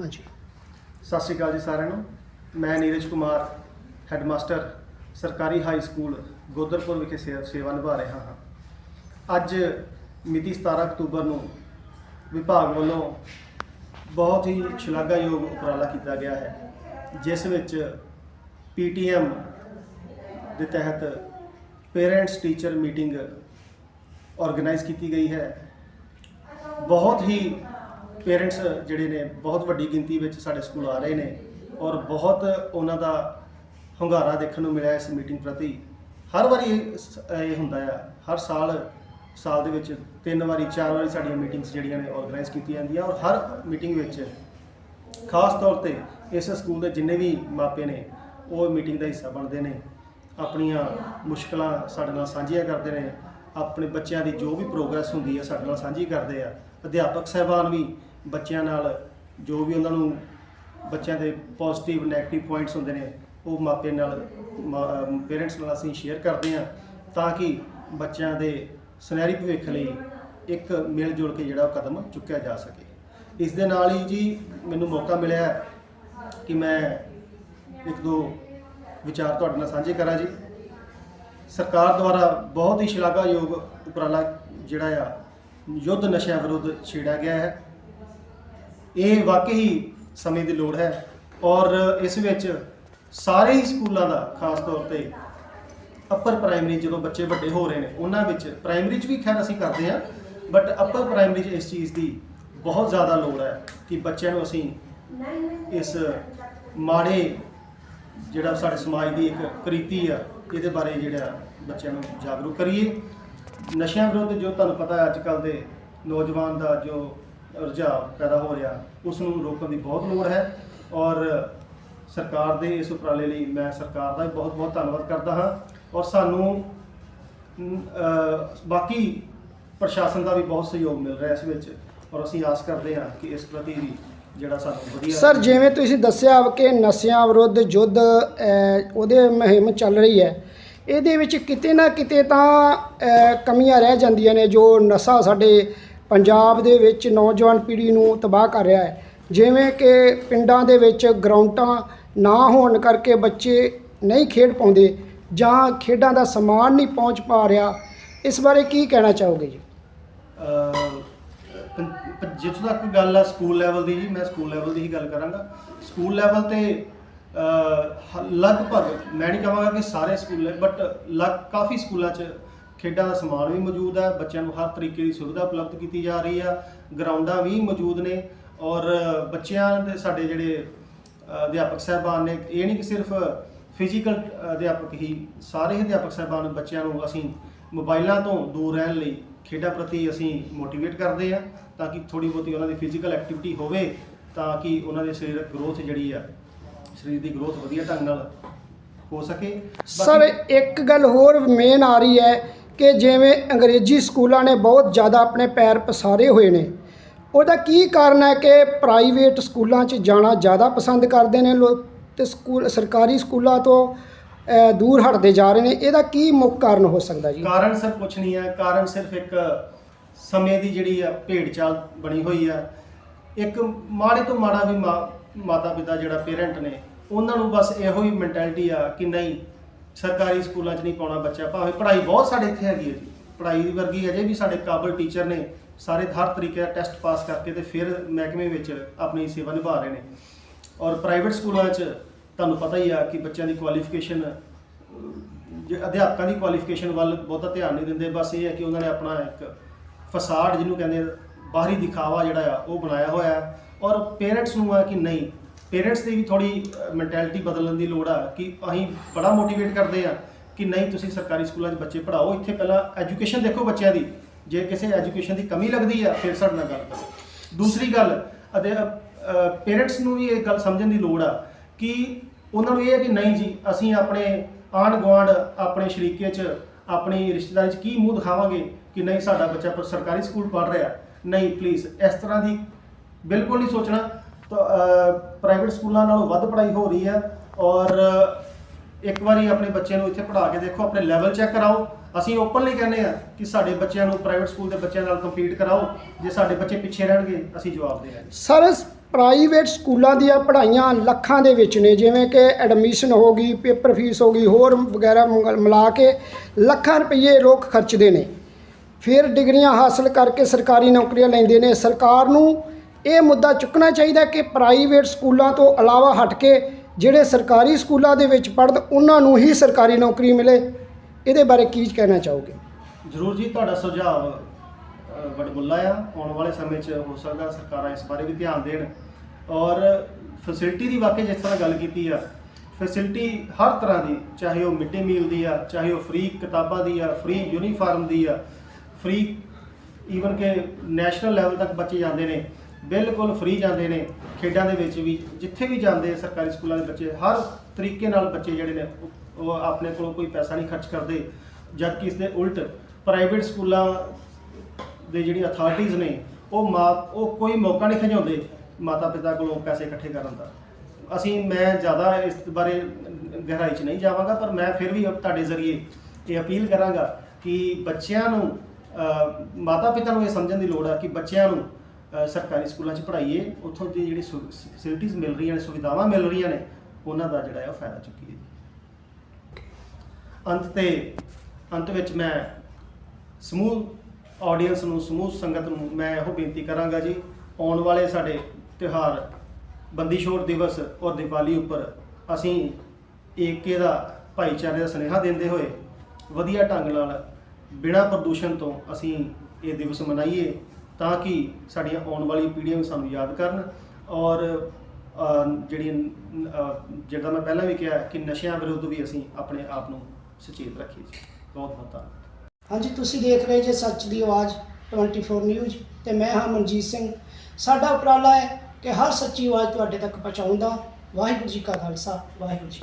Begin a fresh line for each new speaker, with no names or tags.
ਹਾਂਜੀ।
ਸਤਿ ਸ਼੍ਰੀ ਅਕਾਲ ਜੀ ਸਾਰਿਆਂ ਨੂੰ। ਮੈਂ ਨੀਰਜ ਕੁਮਾਰ, ਹੈਡਮਾਸਟਰ, ਸਰਕਾਰੀ ਹਾਈ ਸਕੂਲ, ਗੋਦਰਪੁਰ ਵਿਖੇ ਸੇ- ਸੇਵਾ ਨਿਭਾ ਰਿਹਾ ਹਾਂ। ਅੱਜ ਮਿਤੀ 17 ਅਕਤੂਬਰ ਨੂੰ ਵਿਭਾਗ ਵੱਲੋਂ ਬਹੁਤ ਹੀ ਸ਼ਲਾਘਾਯੋਗ ਉਪਰਾਲਾ ਕੀਤਾ ਗਿਆ ਹੈ, ਜਿਸ ਵਿੱਚ ਪੀਟੀਐਮ ਦੇ ਤਹਿਤ ਪੇਰੈਂਟਸ ਟੀਚਰ ਮੀਟਿੰਗ ਆਰਗੇਨਾਈਜ਼ ਕੀਤੀ ਗਈ ਹੈ। ਬਹੁਤ ਹੀ ਪੇਰੈਂਟਸ ਜਿਹੜੇ ਨੇ ਬਹੁਤ ਵੱਡੀ ਗਿਣਤੀ ਵਿੱਚ ਸਾਡੇ ਸਕੂਲ ਆ ਰਹੇ ਨੇ ਔਰ ਬਹੁਤ ਉਹਨਾਂ ਦਾ ਹੁੰਗਾਰਾ ਦੇਖਣ ਨੂੰ ਮਿਲਿਆ ਇਸ ਮੀਟਿੰਗ ਪ੍ਰਤੀ। ਹਰ ਵਾਰੀ ਇਹ ਇਹ ਹੁੰਦਾ ਆ, ਹਰ ਸਾਲ ਸਾਲ ਦੇ ਵਿੱਚ ਤਿੰਨ ਵਾਰੀ, ਚਾਰ ਵਾਰੀ ਸਾਡੀਆਂ ਮੀਟਿੰਗਸ ਜਿਹੜੀਆਂ ਨੇ ਆਰਗੇਨਾਈਜ਼ ਕੀਤੀਆਂ ਜਾਂਦੀਆਂ ਔਰ ਹਰ ਮੀਟਿੰਗ ਵਿੱਚ ਖਾਸ ਤੌਰ ਤੇ ਇਸ ਸਕੂਲ ਦੇ ਜਿੰਨੇ ਵੀ ਮਾਪੇ ਨੇ, ਉਹ ਮੀਟਿੰਗ ਦਾ ਹਿੱਸਾ ਬਣਦੇ ਨੇ। ਆਪਣੀਆਂ ਮੁਸ਼ਕਲਾਂ ਸਾਡੇ ਨਾਲ ਸਾਂਝੀਆਂ ਕਰਦੇ ਨੇ। ਆਪਣੇ ਬੱਚਿਆਂ ਦੀ ਜੋ ਵੀ ਪ੍ਰੋਗਰੈਸ ਹੁੰਦੀ ਹੈ ਸਾਡੇ ਨਾਲ ਸਾਂਝੀ ਕਰਦੇ ਆ। ਅਧਿਆਪਕ ਸਹਿਬਾਨ ਵੀ ਬੱਚਿਆਂ ਨਾਲ ਜੋ ਵੀ ਉਹਨਾਂ ਨੂੰ ਬੱਚਿਆਂ ਦੇ ਪੋਜ਼ਿਟਿਵ 네ਗੇਟਿਵ ਪੁਆਇੰਟਸ ਹੁੰਦੇ ਨੇ, ਉਹ ਮਾਪੇ ਨਾਲ ਪੇਰੈਂਟਸ ਨਾਲ ਅਸੀਂ ਸ਼ੇਅਰ ਕਰਦੇ ਹਾਂ ਤਾਂ ਕਿ ਬੱਚਿਆਂ ਦੇ ਸੁਨਹਿਰੀ ਭਵਿੱਖ ਲਈ ਇੱਕ ਮਿਲ ਜੁਲ ਕੇ ਜਿਹੜਾ ਕਦਮ ਚੁੱਕਿਆ ਜਾ ਸਕੇ। ਇਸ ਦੇ ਨਾਲ ਹੀ ਜੀ ਮੈਨੂੰ ਮੌਕਾ ਮਿਲਿਆ ਕਿ ਮੈਂ ਇੱਕ ਦੋ ਵਿਚਾਰ ਤੁਹਾਡੇ ਨਾਲ ਸਾਂਝੇ ਕਰਾਂ ਜੀ। ਸਰਕਾਰ ਦੁਆਰਾ ਬਹੁਤ ਹੀ ਸ਼ਲਾਘਾਯੋਗ ਉਪਰਾਲਾ ਜਿਹੜਾ ਆ, ਯੁੱਧ ਨਸ਼ਿਆਂ ਵਿਰੁੱਧ ਛੇੜਿਆ ਗਿਆ ਹੈ। ਇਹ ਵਾਕਈ ਸਮੇਂ ਦੀ ਲੋੜ ਹੈ ਔਰ ਇਸ ਵਿੱਚ ਸਾਰੇ ਹੀ ਸਕੂਲਾਂ ਦਾ ਖਾਸ ਤੌਰ ਤੇ ਅੱਪਰ ਪ੍ਰਾਇਮਰੀ ਜਦੋਂ ਬੱਚੇ ਵੱਡੇ ਹੋ ਰਹੇ ਨੇ, ਉਹਨਾਂ ਵਿੱਚ ਪ੍ਰਾਇਮਰੀ 'ਚ ਵੀ ਖੈਰ ਅਸੀਂ ਕਰਦੇ ਹਾਂ ਬਟ ਅੱਪਰ ਪ੍ਰਾਇਮਰੀ 'ਚ ਇਸ ਚੀਜ਼ ਦੀ ਬਹੁਤ ਜ਼ਿਆਦਾ ਲੋੜ ਹੈ ਕਿ ਬੱਚਿਆਂ ਨੂੰ ਅਸੀਂ ਇਸ ਮਾੜੇ ਜਿਹੜਾ ਸਾਡੇ ਸਮਾਜ ਦੀ ਇੱਕ ਕ੍ਰਿਤੀ ਆ, ਇਹਦੇ ਬਾਰੇ ਜਿਹੜਾ ਬੱਚਿਆਂ ਨੂੰ ਜਾਗਰੂਕ ਕਰੀਏ। ਨਸ਼ਿਆਂ ਵਿਰੁੱਧ ਜੋ ਤੁਹਾਨੂੰ ਪਤਾ ਅੱਜ ਕੱਲ ਦੇ ਨੌਜਵਾਨ ਦਾ ਜੋ ਰੁਝਾਨ ਪੈਦਾ ਹੋ ਰਿਹਾ, ਉਸ ਨੂੰ ਰੋਕਣ ਦੀ ਬਹੁਤ ਲੋੜ ਹੈ ਔਰ ਸਰਕਾਰ ਦੇ ਇਸ ਉਪਰਾਲੇ ਲਈ ਮੈਂ ਸਰਕਾਰ ਦਾ ਬਹੁਤ ਬਹੁਤ ਧੰਨਵਾਦ ਕਰਦਾ ਹਾਂ ਔਰ ਸਾਨੂੰ ਬਾਕੀ ਪ੍ਰਸ਼ਾਸਨ ਦਾ ਵੀ ਬਹੁਤ ਸਹਿਯੋਗ ਮਿਲ ਰਿਹਾ ਇਸ ਵਿੱਚ ਔਰ ਅਸੀਂ ਆਸ ਕਰਦੇ ਹਾਂ ਕਿ ਇਸ ਪ੍ਰਤੀ ਵੀ ਜਿਹੜਾ ਸਾਨੂੰ ਵਧੀਆ
ਸਰ, ਜਿਵੇਂ ਤੁਸੀਂ ਦੱਸਿਆ ਕਿ ਨਸ਼ਿਆਂ ਵਿਰੁੱਧ ਯੁੱਧ ਉਹਦੇ ਮੁਹਿੰਮ ਚੱਲ ਰਹੀ ਹੈ, ਇਹਦੇ ਵਿੱਚ ਕਿਤੇ ਨਾ ਕਿਤੇ ਤਾਂ ਕਮੀਆਂ ਰਹਿ ਜਾਂਦੀਆਂ ਨੇ ਜੋ ਨਸ਼ਾ ਸਾਡੇ ਪੰਜਾਬ ਦੇ ਵਿੱਚ ਨੌਜਵਾਨ ਪੀੜ੍ਹੀ ਨੂੰ ਤਬਾਹ ਕਰ ਰਿਹਾ ਹੈ। ਜਿਵੇਂ ਕਿ ਪਿੰਡਾਂ ਦੇ ਵਿੱਚ ਗਰਾਊਂਡਾਂ ਨਾ ਹੋਣ ਕਰਕੇ ਬੱਚੇ ਨਹੀਂ ਖੇਡ ਪਾਉਂਦੇ ਜਾਂ ਖੇਡਾਂ ਦਾ ਸਮਾਨ ਨਹੀਂ ਪਹੁੰਚ ਪਾ ਰਿਹਾ। ਇਸ ਬਾਰੇ ਕੀ ਕਹਿਣਾ ਚਾਹੋਗੇ ਜੀ?
ਪੰ- ਜਿੱਥੋਂ ਤੱਕ ਗੱਲ ਆ ਸਕੂਲ ਲੈਵਲ ਦੀ ਜੀ ਮੈਂ ਸਕੂਲ ਲੈਵਲ ਦੀ ਹੀ ਗੱਲ ਕਰਾਂਗਾ। ਸਕੂਲ ਲੈਵਲ ਤੇ ਅਹ, ਲਗਭਗ ਮੈਂ ਨਹੀਂ ਕਹਾਂਗਾ ਕਿ ਸਾਰੇ ਸਕੂਲ ਬਟ ਲਗ ਕਾਫੀ ਸਕੂਲਾਂ 'ਚ ਖੇਡਾਂ ਦਾ ਸਮਾਨ ਵੀ ਮੌਜੂਦ ਹੈ, ਬੱਚਿਆਂ ਨੂੰ ਹਰ ਤਰੀਕੇ ਦੀ ਸੁਵਿਧਾ ਉਪਲਬਧ ਕੀਤੀ ਜਾ ਰਹੀ ਆ, ਗਰਾਊਂਡਾਂ ਵੀ ਮੌਜੂਦ ਨੇ ਔਰ ਬੱਚਿਆਂ ਦੇ ਸਾਡੇ ਜਿਹੜੇ ਅਧਿਆਪਕ ਸਹਿਬਾਨ ਨੇ, ਇਹ ਨਹੀਂ ਕਿ ਸਿਰਫ ਫਿਜ਼ੀਕਲ ਅਧਿਆਪਕ ਹੀ, ਸਾਰੇ ਅਧਿਆਪਕ ਸਹਿਬਾਨ ਬੱਚਿਆਂ ਨੂੰ ਅਸੀਂ ਮੋਬਾਈਲਾਂ ਤੋਂ ਦੂਰ ਰਹਿਣ ਲਈ ਖੇਡਾਂ ਪ੍ਰਤੀ ਅਸੀਂ ਮੋਟੀਵੇਟ ਕਰਦੇ ਆ ਤਾਂ ਕਿ ਥੋੜੀ ਬਹੁਤੀ ਉਹਨਾਂ ਦੀ ਫਿਜ਼ੀਕਲ ਐਕਟੀਵਿਟੀ ਹੋਵੇ ਤਾਂ ਕਿ ਉਹਨਾਂ ਦੇ ਸਰੀਰਕ ਗਰੋਥ ਜਿਹੜੀ ਆ, ਸਰੀਰ ਦੀ ਗਰੋਥ ਵਧੀਆ ਢੰਗ ਨਾਲ ਹੋ ਸਕੇ।
ਸਰ ਇੱਕ ਗੱਲ ਹੋਰ ਮੇਨ ਆ ਰਹੀ ਹੈ ਕਿ ਜਿਵੇਂ ਅੰਗਰੇਜ਼ੀ ਸਕੂਲਾਂ ਨੇ ਬਹੁਤ ਜ਼ਿਆਦਾ ਆਪਣੇ ਪੈਰ ਪਸਾਰੇ ਹੋਏ ਨੇ। ਉਹਦਾ ਕੀ ਕਾਰਨ ਹੈ ਕਿ ਪ੍ਰਾਈਵੇਟ ਸਕੂਲਾਂ 'ਚ ਜਾਣਾ ਜ਼ਿਆਦਾ ਪਸੰਦ ਕਰਦੇ ਨੇ ਲੋਕ ਤੇ ਸਕੂਲ, ਸਰਕਾਰੀ ਸਕੂਲਾਂ ਤੋਂ ਦੂਰ ਹਟਦੇ ਜਾ ਰਹੇ ਨੇ? ਇਹਦਾ ਕੀ ਮੁੱਖ ਕਾਰਨ ਹੋ ਸਕਦਾ ਜੀ?
ਕਾਰਨ ਸਰ ਕੁਛ ਨਹੀਂ ਹੈ। ਕਾਰਨ ਸਿਰਫ ਇੱਕ ਸਮੇਂ ਦੀ ਜਿਹੜੀ ਆ ਭੇਡ ਚਾਲ ਬਣੀ ਹੋਈ ਆ। ਇੱਕ ਮਾੜੇ ਤੋਂ ਮਾੜਾ ਵੀ ਮਾਤਾ ਪਿਤਾ ਜਿਹੜਾ ਪੇਰੈਂਟ ਨੇ, ਉਹਨਾਂ ਨੂੰ ਬਸ ਇਹੋ ਹੀ ਮੈਂਟੈਲਿਟੀ ਆ ਕਿ ਨਹੀਂ ਸਰਕਾਰੀ ਸਕੂਲਾਂ 'ਚ ਨਹੀਂ ਪਾਉਣਾ ਬੱਚਾ। ਭਾਵੇਂ ਪੜ੍ਹਾਈ ਬਹੁਤ ਸਾਡੇ ਇੱਥੇ ਹੈਗੀ ਹੈ ਜੀ। ਪੜ੍ਹਾਈ ਵਰਗੀ ਅਜੇ ਵੀ ਸਾਡੇ ਕਾਬਲ ਟੀਚਰ ਨੇ, ਸਾਰੇ ਹਰ ਤਰੀਕੇ ਦਾ ਟੈਸਟ ਪਾਸ ਕਰਕੇ ਤੇ ਫਿਰ ਮਹਿਕਮੇ ਵਿੱਚ ਆਪਣੀ ਸੇਵਾ ਨਿਭਾ ਰਹੇ ਨੇ। ਔਰ ਪ੍ਰਾਈਵੇਟ ਸਕੂਲਾਂ 'ਚ ਤੁਹਾਨੂੰ ਪਤਾ ਹੀ ਆ ਕਿ ਬੱਚਿਆਂ ਦੀ ਕੁਆਲੀਫਿਕੇਸ਼ਨ ਜੇ ਅਧਿਆਪਕਾਂ ਦੀ ਕੁਆਲੀਫਿਕੇਸ਼ਨ ਵੱਲ ਬਹੁਤਾ ਧਿਆਨ ਨਹੀਂ ਦਿੰਦੇ। ਬਸ ਇਹ ਹੈ ਕਿ ਉਹਨਾਂ ਨੇ ਆਪਣਾ ਇੱਕ ਫਸਾਡ ਜਿਹਨੂੰ ਕਹਿੰਦੇ ਬਾਹਰੀ ਦਿਖਾਵਾ ਜਿਹੜਾ ਆ, ਉਹ ਬਣਾਇਆ ਹੋਇਆ। ਔਰ ਪੇਰੈਂਟਸ ਨੂੰ ਆ ਕਿ ਨਹੀਂ ਪੇਰੈਂਟਸ ਦੀ ਵੀ ਥੋੜੀ ਮੈਂਟੈਲਿਟੀ ਬਦਲਣ ਦੀ ਲੋੜ ਆ ਕਿ ਅਸੀਂ ਬੜਾ ਮੋਟੀਵੇਟ ਕਰਦੇ ਆ ਕਿ ਨਹੀਂ ਤੁਸੀਂ ਸਰਕਾਰੀ ਸਕੂਲਾਂ 'ਚ ਬੱਚੇ ਪੜ੍ਹਾਓ। ਇੱਥੇ ਪਹਿਲਾਂ ਐਜੂਕੇਸ਼ਨ ਦੇਖੋ ਬੱਚਿਆਂ ਦੀ। ਜੇ ਕਿਸੇ ਐਜੂਕੇਸ਼ਨ ਦੀ ਕਮੀ ਲੱਗਦੀ ਆ, ਫਿਰ ਸਾਡੇ ਨਾਲ ਗੱਲ ਕਰੋ। ਦੂਸਰੀ ਗੱਲ, ਅਤੇ ਪੇਰੈਂਟਸ ਨੂੰ ਵੀ ਇਹ ਗੱਲ ਸਮਝਣ ਦੀ ਲੋੜ ਆ ਕਿ ਉਹਨਾਂ ਨੂੰ ਇਹ ਹੈ ਕਿ ਨਹੀਂ ਜੀ, ਅਸੀਂ ਆਪਣੇ ਆਂਢ ਗੁਆਂਢ ਆਪਣੇ ਸ਼ਰੀਕੇ 'ਚ, ਆਪਣੀ ਰਿਸ਼ਤੇਦਾਰੀ 'ਚ ਕੀ ਮੂੰਹ ਦਿਖਾਵਾਂਗੇ ਕਿ ਨਹੀਂ ਸਾਡਾ ਬੱਚਾ ਪਰ ਸਰਕਾਰੀ ਸਕੂਲ ਪੜ੍ਹ ਰਿਹਾ। ਨਹੀਂ ਪਲੀਜ਼ ਇਸ ਤਰ੍ਹਾਂ ਦੀ ਬਿਲਕੁਲ ਨਹੀਂ ਸੋਚਣਾ। ਪ੍ਰਾਈਵੇਟ ਸਕੂਲਾਂ ਨਾਲੋਂ ਵੱਧ ਪੜ੍ਹਾਈ ਹੋ ਰਹੀ ਹੈ ਔਰ ਇੱਕ ਵਾਰੀ ਆਪਣੇ ਬੱਚਿਆਂ ਨੂੰ ਇੱਥੇ ਪੜ੍ਹਾ ਕੇ ਦੇਖੋ, ਆਪਣੇ ਲੈਵਲ ਚੈੱਕ ਕਰਾਓ। ਅਸੀਂ ਓਪਨਲੀ ਕਹਿੰਦੇ ਆ ਕਿ ਸਾਡੇ ਬੱਚਿਆਂ ਨੂੰ ਪ੍ਰਾਈਵੇਟ ਸਕੂਲ ਦੇ ਬੱਚਿਆਂ ਨਾਲ ਕੰਪੀਟ ਕਰਾਓ। ਜੇ ਸਾਡੇ ਬੱਚੇ ਪਿੱਛੇ ਰਹਿਣਗੇ, ਅਸੀਂ ਜਵਾਬ ਦੇ
ਸਰ ਪ੍ਰਾਈਵੇਟ ਸਕੂਲਾਂ ਦੀਆਂ ਪੜ੍ਹਾਈਆਂ ਲੱਖਾਂ ਦੇ ਵਿੱਚ ਨੇ, ਜਿਵੇਂ ਕਿ ਐਡਮਿਸ਼ਨ ਹੋ ਗਈ ਪੇਪਰ ਫੀਸ ਹੋ ਗਈ, ਹੋਰ ਵਗੈਰਾ ਮਿਲਾ ਕੇ ਲੱਖਾਂ ਰੁਪਏ ਲੋਕ ਖਰਚਦੇ ਨੇ। ਫਿਰ ਡਿਗਰੀਆਂ ਹਾਸਲ ਕਰਕੇ ਸਰਕਾਰੀ ਨੌਕਰੀਆਂ ਲੈਂਦੇ ਨੇ। ਸਰਕਾਰ ਨੂੰ ਇਹ ਮੁੱਦਾ ਚੁੱਕਣਾ ਚਾਹੀਦਾ ਕਿ ਪ੍ਰਾਈਵੇਟ ਸਕੂਲਾਂ ਤੋਂ ਇਲਾਵਾ ਹਟ ਕੇ ਜਿਹੜੇ ਸਰਕਾਰੀ ਸਕੂਲਾਂ ਦੇ ਵਿੱਚ ਪੜ੍ਹਨ, ਉਹਨਾਂ ਨੂੰ ਹੀ ਸਰਕਾਰੀ ਨੌਕਰੀ ਮਿਲੇ। ਇਹਦੇ ਬਾਰੇ ਕੀ ਕਹਿਣਾ ਚਾਹੋਗੇ?
ਜ਼ਰੂਰ ਜੀ, ਤੁਹਾਡਾ ਸੁਝਾਅ ਵਡਮੁੱਲਾ ਆ। ਆਉਣ ਵਾਲੇ ਸਮੇਂ 'ਚ ਹੋ ਸਕਦਾ ਸਰਕਾਰਾਂ ਇਸ ਬਾਰੇ ਵੀ ਧਿਆਨ ਦੇਣ। ਔਰ ਫੈਸਿਲਿਟੀ ਦੀ ਵਾਕਈ ਜਿਸ ਤਰ੍ਹਾਂ ਗੱਲ ਕੀਤੀ ਆ ਫੈਸਿਲਿਟੀ ਹਰ ਤਰ੍ਹਾਂ ਦੀ, ਚਾਹੇ ਉਹ ਮਿਡ ਡੇ ਮੀਲ ਦੀ ਆ, ਚਾਹੇ ਉਹ ਫ੍ਰੀ ਕਿਤਾਬਾਂ ਦੀ ਆ ਫ੍ਰੀ ਯੂਨੀਫਾਰਮ ਦੀ ਆ ਫ੍ਰੀ ਈਵਨ ਕਿ ਨੈਸ਼ਨਲ ਲੈਵਲ ਤੱਕ ਬੱਚੇ ਜਾਂਦੇ ਨੇ। ਬਿਲਕੁਲ ਫ੍ਰੀ ਜਾਂਦੇ ਨੇ ਖੇਡਾਂ ਦੇ ਵਿੱਚ ਵੀ, ਜਿੱਥੇ ਵੀ ਜਾਂਦੇ ਸਰਕਾਰੀ ਸਕੂਲਾਂ ਦੇ ਬੱਚੇ, ਹਰ ਤਰੀਕੇ ਨਾਲ ਬੱਚੇ ਜਿਹੜੇ ਨੇ, ਉਹ- ਆਪਣੇ ਕੋਲੋਂ ਕੋਈ ਪੈਸਾ ਨਹੀਂ ਖਰਚ ਕਰਦੇ ਜਦ ਕਿ ਇਸ ਦੇ ਉਲਟ ਪ੍ਰਾਈਵੇਟ ਸਕੂਲਾਂ ਦੇ ਜਿਹੜੀ ਅਥਾਰਟੀਆਂ ਨੇ, ਉਹ ਮਾ, ਉਹ ਕੋਈ ਮੌਕਾ ਨਹੀਂ ਖਿਜਾਉਂਦੇ ਮਾਤਾ ਪਿਤਾ ਕੋਲੋਂ ਪੈਸੇ ਇਕੱਠੇ ਕਰਨ ਦਾ। ਅਸੀਂ, ਮੈਂ ਜ਼ਿਆਦਾ ਇਸ ਬਾਰੇ ਗਹਿਰਾਈ 'ਚ ਨਹੀਂ ਜਾਵਾਂਗਾ, ਪਰ ਮੈਂ ਫਿਰ ਵੀ ਤੁਹਾਡੇ ਜ਼ਰੀਏ ਇਹ ਅਪੀਲ ਕਰਾਂਗਾ ਕਿ ਬੱਚਿਆਂ ਨੂੰ ਮਾਤਾ ਪਿਤਾ ਨੂੰ ਇਹ ਸਮਝਣ ਦੀ ਲੋੜ ਆ ਕਿ ਬੱਚਿਆਂ ਨੂੰ ਸਰਕਾਰੀ ਸਕੂਲਾਂ 'ਚ ਪੜ੍ਹਾਈਏ, ਉੱਥੋਂ ਦੀ ਜਿਹੜੀ ਫੈਸਿਲਿਟੀਆਂ ਮਿਲ ਰਹੀਆਂ ਨੇ, ਸੁਵਿਧਾਵਾਂ ਮਿਲ ਰਹੀਆਂ ਨੇ, ਉਹਨਾਂ ਦਾ ਜਿਹੜਾ ਹੈ ਉਹ ਫਾਇਦਾ ਚੁੱਕੀਏ। ਅੰਤ ਤੇ, ਅੰਤ ਵਿੱਚ ਮੈਂ ਸਮੂਹ ਆਡੀਅנס ਨੂੰ, ਸਮੂਹ ਸੰਗਤ ਨੂੰ ਮੈਂ ਇਹੋ ਬੇਨਤੀ ਕਰਾਂਗਾ ਜੀ, ਆਉਣ ਵਾਲੇ ਸਾਡੇ ਤਿਉਹਾਰ, ਬੰਦੀ ਛੋੜ ਦਿਵਸ ਔਰ ਦੀਵਾਲੀ ਉੱਪਰ ਅਸੀਂ ਏਕੇ ਦਾ ਭਾਈਚਾਰੇ ਦਾ ਸੁਨੇਹਾ ਦਿੰਦੇ ਹੋਏ ਵਧੀਆ ਢੰਗ ਨਾਲ ਬਿਨਾਂ ਪ੍ਰਦੂਸ਼ਣ ਤੋਂ ਅਸੀਂ ਇਹ ਦਿਵਸ ਮਨਾਈਏ ਤਾਂ ਕਿ ਸਾਡੀਆਂ ਆਉਣ ਵਾਲੀ ਪੀੜ੍ਹੀਆਂ ਵੀ ਸਾਨੂੰ ਯਾਦ ਕਰਨ ਔਰ ਅ, ਜਿਹੜੀ ਜਿਹੜਾ ਮੈਂ ਪਹਿਲਾਂ ਵੀ ਕਿਹਾ ਕਿ ਨਸ਼ਿਆਂ ਵਿਰੁੱਧ ਵੀ ਅਸੀਂ ਆਪਣੇ ਆਪ ਨੂੰ ਸੁਚੇਤ ਰੱਖੀਏ ਜੀ। ਬਹੁਤ ਬਹੁਤ ਧੰਨਵਾਦ।
ਹਾਂਜੀ ਤੁਸੀਂ ਦੇਖ ਰਹੇ ਜੇ ਸੱਚ ਦੀ ਆਵਾਜ਼ 24 ਨਿਊਜ਼ ਤੇ ਮੈਂ ਹਾਂ ਮਨਜੀਤ ਸਿੰਘ। ਸਾਡਾ ਉਪਰਾਲਾ ਹੈ ਕਿ ਹਰ ਸੱਚੀ ਆਵਾਜ਼ ਤੁਹਾਡੇ ਤੱਕ ਪਹੁੰਚਾਉਂਦਾ ਵਾਹਿਗੁਰੂ ਜੀ ਕਾ ਖਾਲਸਾ ਵਾਹਿਗੁਰੂ ਜੀ